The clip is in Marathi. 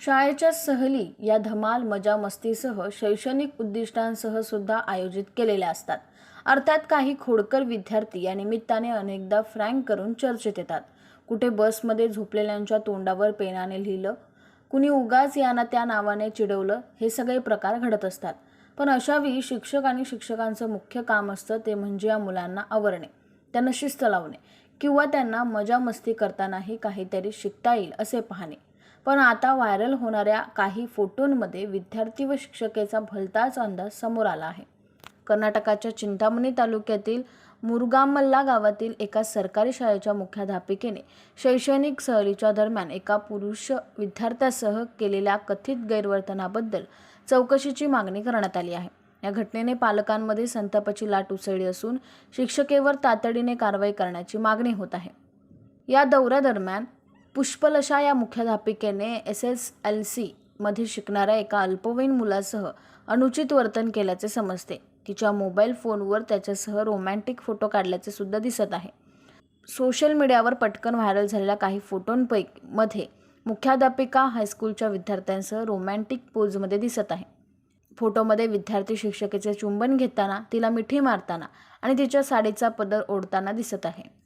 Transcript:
शाळेच्या सहली या धमाल मजा मस्तीसह शैक्षणिक उद्दिष्टांसह सुद्धा आयोजित केलेल्या असतात. अर्थात काही खोडकर विद्यार्थी या निमित्ताने अनेकदा फ्रँक करून चर्चेत येतात. कुठे बसमध्ये झोपलेल्यांच्या तोंडावर पेनाने लिहिलं कुणी उगाच याना त्या नावाने चिडवलं हे सगळे प्रकार घडत असतात. पण अशावेळी शिक्षक आणि शिक्षकांचं मुख्य काम असतं ते म्हणजे या मुलांना आवरणे त्यांना शिस्त लावणे किंवा त्यांना मजा मस्ती करतानाही काहीतरी शिकता येईल असे पाहणे. पण आता व्हायरल होणाऱ्या काही फोटोंमध्ये विद्यार्थी व शिक्षकेचा भलताच अंदाज समोर आला आहे. कर्नाटकाच्या चिंतामणी तालुक्यातील मुरगामल्ला गावातील एका सरकारी शाळेच्या मुख्याध्यापिकेने शैक्षणिक सहलीच्या दरम्यान एका पुरुष विद्यार्थ्यासह केलेल्या कथित गैरवर्तनाबद्दल चौकशीची मागणी करण्यात आली आहे. या घटनेने पालकांमध्ये संतापाची लाट उसळली असून शिक्षकेवर तातडीने कारवाई करण्याची मागणी होत आहे. या दौऱ्यादरम्यान पुष्पलशा या मुख्याध्यापिकेने एस एस एल सी मध्ये शिकणाऱ्या एका अल्पवयीन मुलासह अनुचित वर्तन केल्याचे समजते. तिच्या मोबाईल फोनवर त्याच्यासह रोमॅन्टिक फोटो काढल्याचे सुद्धा दिसत आहे. सोशल मीडियावर पटकन व्हायरल झालेल्या काही फोटोंपैकी मध्ये मुख्याध्यापिका हायस्कूलच्या विद्यार्थ्यांसह रोमॅन्टिक पोजमध्ये दिसत आहे. फोटोमध्ये विद्यार्थी शिक्षकेचे चुंबन घेताना तिला मिठी मारताना आणि तिच्या साडीचा पदर ओढताना दिसत आहे.